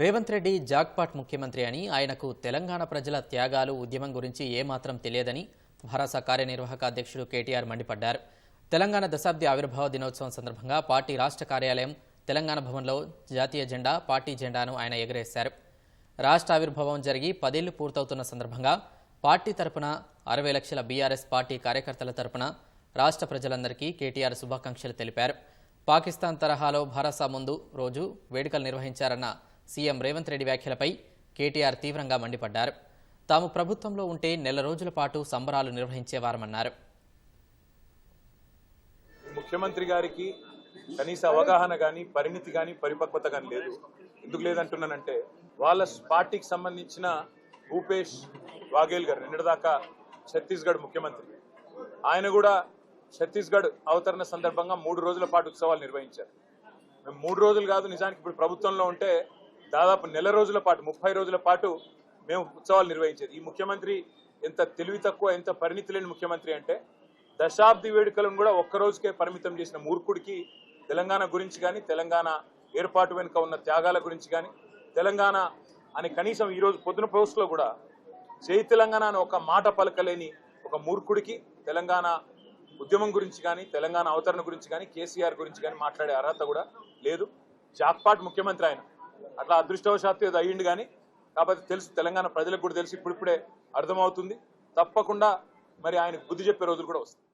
Revanth Reddy jackpot ముఖ్యమంత్రి అని ఆయనకు తెలంగాణ ప్రజల త్యాగాలు ఉద్యమం గురించి ఏమాత్రం తెలియదని భరాసా కార్యనిర్వాహక అధ్యక్షుడు కేటీఆర్ మండిపడ్డారు. తెలంగాణ దశాబ్ది ఆవిర్భావ దినోత్సవం సందర్భంగా పార్టీ రాష్ట్ర కార్యాలయం తెలంగాణ భవన్లో జాతీయ జెండా పార్టీ జెండాను ఆయన ఎగరేశారు. రాష్ట్ర ఆవిర్భావం జరిగి పదేళ్ళు పూర్తవుతున్న సందర్భంగా పార్టీ తరపున అరవై లక్షల బీఆర్ఎస్ పార్టీ కార్యకర్తల తరపున రాష్ట్ర ప్రజలందరికీ కేటీఆర్ శుభాకాంక్షలు తెలిపారు. పాకిస్తాన్ తరహాలో భరోసా ముందు రోజు వేడుకలు నిర్వహించారన్న సీఎం రేవంత్ రెడ్డి వ్యాఖ్యలపై కేటీఆర్ తీవ్రంగా మండిపడ్డారు. తాము ప్రభుత్వంలో ఉంటే నెల రోజుల పాటు సంబరాలు నిర్వహించేవారమన్నారు. ముఖ్యమంత్రి గారికి కనీస అవగాహన కానీ పరిణితి కానీ పరిపక్వత కానీ లేదు. ఎందుకు లేదంటున్నానంటే వాళ్ళ పార్టీకి సంబంధించిన భూపేష్ వాఘేల్ గారు నిన్నటిదాకా ఛత్తీస్గఢ్ ముఖ్యమంత్రి. ఆయన కూడా ఛత్తీస్గఢ్ అవతరణ సందర్భంగా మూడు రోజుల పాటు ఉత్సవాలు నిర్వహించారు. మేము మూడు రోజులు కాదు నిజానికి ఇప్పుడు ప్రభుత్వంలో ఉంటే దాదాపు నెల రోజుల పాటు ముప్పై రోజుల పాటు మేము ఉత్సవాలు నిర్వహించేది. ఈ ముఖ్యమంత్రి ఎంత తెలివి తక్కువ ఎంత పరిణితి లేని ముఖ్యమంత్రి అంటే దశాబ్ది వేడుకలను కూడా ఒక్క రోజుకే పరిమితం చేసిన మూర్ఖుడికి తెలంగాణ గురించి కానీ తెలంగాణ ఏర్పాటు వెనుక ఉన్న త్యాగాల గురించి కానీ తెలంగాణ అని కనీసం ఈరోజు పొద్దున పోస్ట్లో కూడా జై తెలంగాణ అని ఒక మాట పలకలేని ఒక మూర్ఖుడికి తెలంగాణ ఉద్యమం గురించి కానీ తెలంగాణ అవతరణ గురించి కానీ కేసీఆర్ గురించి కానీ మాట్లాడే అర్హత కూడా లేదు. జాక్పాట్ ముఖ్యమంత్రి ఆయన. అట్లా అదృష్టవశాత్తు ఏదో అయ్యింది కానీ కాబట్టి తెలుసు తెలంగాణ ప్రజలకు కూడా తెలిసి ఇప్పుడిప్పుడే అర్థమవుతుంది. తప్పకుండా మరి ఆయనకు బుద్ధి చెప్పే రోజులు కూడా వస్తాయి.